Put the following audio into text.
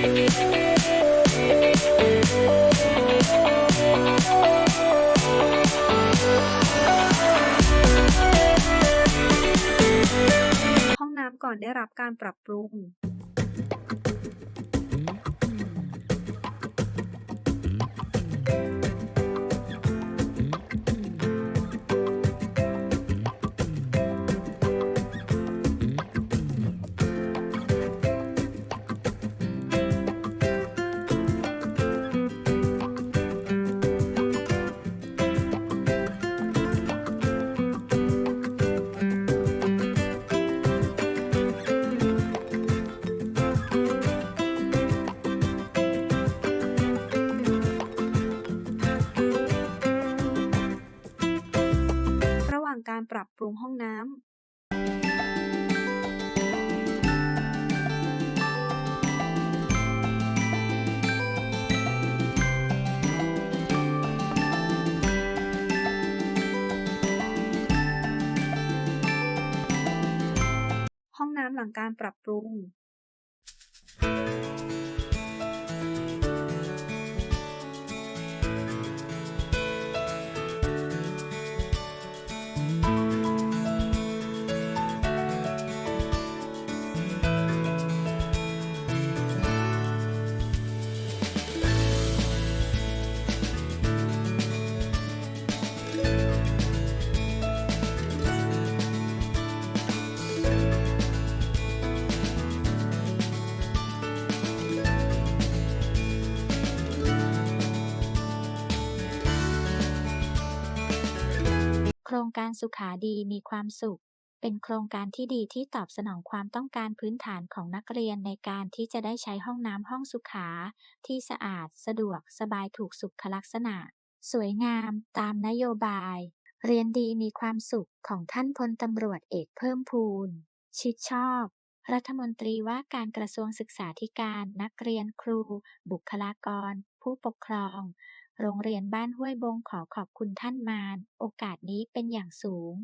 ห้องน้ำก่อนได้รับการปรับปรุง ปรับปรุงห้องน้ำห้องน้ำหลังการปรับปรุง ครงการสุขาดีมีความสุข เป็นโครงการที่ดีที่ตอบสนองความต้องการพื้นฐานของนักเรียนในการที่จะได้ใช้ห้องน้ำห้องสุขา ที่สะอาด สะดวก สบายถูกสุขลักษณะ สวยงาม ตามนโยบาย เรียนดีมีความสุขของท่านพลตำรวจเอกเพิ่มพูน ชิดชอบรัฐมนตรีว่าการกระทรวงศึกษาธิการ นักเรียนครู บุคลากร ผู้ปกครอง โรงเรียนบ้านห้วยบงขอขอบคุณท่านมาร โอกาสนี้เป็นอย่างสูง